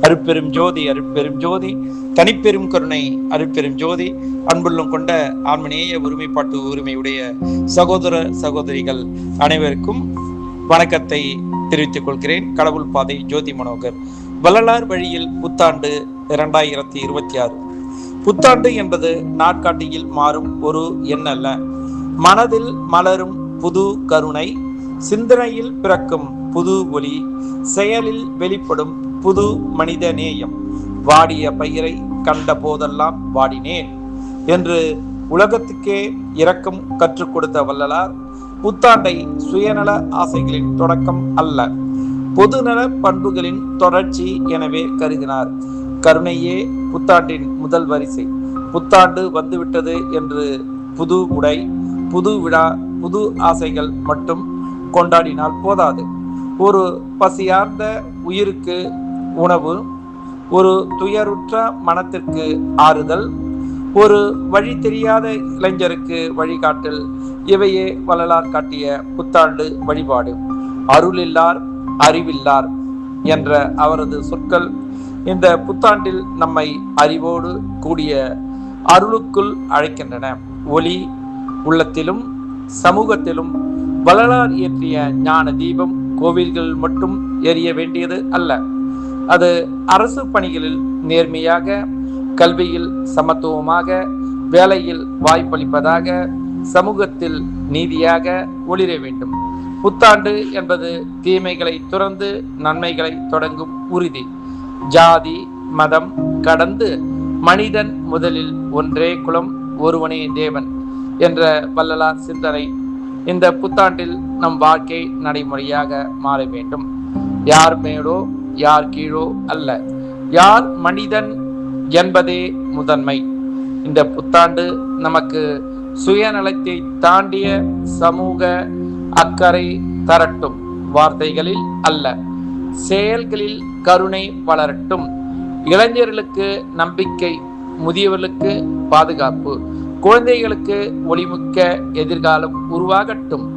அருப்பெரும் ஜோதி அருப்பெரும் ஜோதி. தனிப்பெரும் கருணை அருப்பெரும் ஜோதி. அன்புள்ளம் கொண்ட ஆன்மனேய ஒருமைப்பாட்டு உரிமையுடைய சகோதர சகோதரிகள் அனைவருக்கும் வணக்கத்தை தெரிவித்துக் கொள்கிறேன். கடவுள் பாதை ஜோதி மனோகர். வள்ளலார் வழியில் புத்தாண்டு இரண்டாயிரத்தி இருபத்தி ஆறு. புத்தாண்டு என்பது நாட்காட்டியில் மாறும் ஒரு எண்ணல்ல மனதில் மலரும் புது கருணை சிந்தனையில் பிறக்கும் புது ஒளி செயலில் வெளிப்படும் புது மனித நேயம். வாடிய பயிரை கண்ட போதெல்லாம் வாடினேன் என்று உலகத்துக்கே இரக்கம் கற்றுக் கொடுத்த வல்லலார் புத்தாண்டை சுயநல ஆசைகளின் தொடக்கம் அல்ல பொதுநல பண்புகளின் தொடர்ச்சி எனவே கருதினார். கருணையே புத்தாண்டின் முதல் வரிசை. புத்தாண்டு வந்துவிட்டது என்று புது உடை புது விழா புது ஆசைகள் மட்டும் கொண்டாடினால் போதாது. ஒரு பசியார்ந்த உயிருக்கு உணவு ஒரு துயருற்ற மனத்திற்கு ஆறுதல் ஒரு வழி தெரியாத இளைஞருக்கு வழிகாட்டல் இவையே வள்ளலார் காட்டிய புத்தாண்டு வழிபாடு. அருளில்லார் அறிவில்லார் என்ற அவரது சொற்கள் இந்த புத்தாண்டில் நம்மை அறிவோடு கூடிய அருளுக்குள் அழைக்கின்றன. ஒளி உள்ளத்திலும் சமூகத்திலும் வள்ளலார் இயற்றிய ஞான தீபம் கோவில்கள் மட்டும் எரிய வேண்டியது அல்ல. அது அரசு பணிகளில் நேர்மையாக கல்வியில் சமத்துவமாக வேலையில் வாய்ப்பளிப்பதாக சமூகத்தில் நீதியாக ஒளிர வேண்டும். புத்தாண்டு என்பது தீமைகளை துறந்து நன்மைகளை தொடங்கும் உறுதி. ஜாதி மதம் கடந்து மனிதன் முதலில் ஒன்றே குலம் ஒருவனே தேவன் என்ற வள்ளலார் சிந்தனை இந்த புத்தாண்டில் நம் வாழ்க்கை நடைமுறையாக மாற வேண்டும். யார் மேலோ யார் கீழோ அல்ல. யார் மனிதன் என்பதே முதன்மை. இந்த புத்தாண்டு நமக்கு சுயநலத்தை தாண்டிய சமூக அக்கறை தரட்டும். வார்த்தைகளில் அல்ல செயல்களில் கருணை வளரட்டும். இளைஞர்களுக்கு நம்பிக்கை முதியவர்களுக்கு பாதுகாப்பு குழந்தைகளுக்கு ஒளிமிக்க எதிர்காலம் உருவாகட்டும்.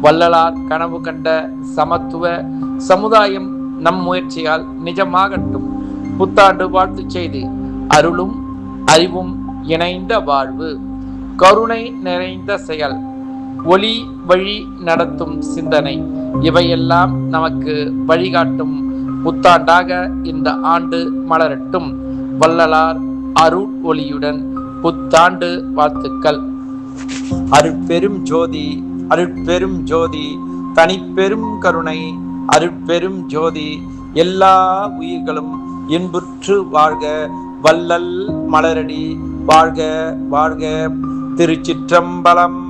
வள்ளலார் கனவு கண்ட சமத்துவ சமுதாயம் நம் முயற்சியால் நிஜமாகட்டும் புத்தாண்டு வாழ்த்து செய்தி அருளும் அறிவும் இணைந்த வாழ்வு. கருணை நிறைந்த செயல் ஒளி வழி நடத்தும் சிந்தனை. இவையெல்லாம் நமக்கு வழிகாட்டும் புத்தாண்டாக இந்த ஆண்டு மலரட்டும். வள்ளலார் அருள் ஒளியுடன் புத்தாண்டு வாழ்த்துக்கள். அருட்பெரும் ஜோதி அருட்பெரும் ஜோதி தனிப்பெரும் கருணை அருட்பெரும் ஜோதி எல்லா உயிர்களும் இன்புற்று வாழ்க வள்ளல் மலரடி வாழ்க வாழ்க. திருச்சிற்றம்பலம்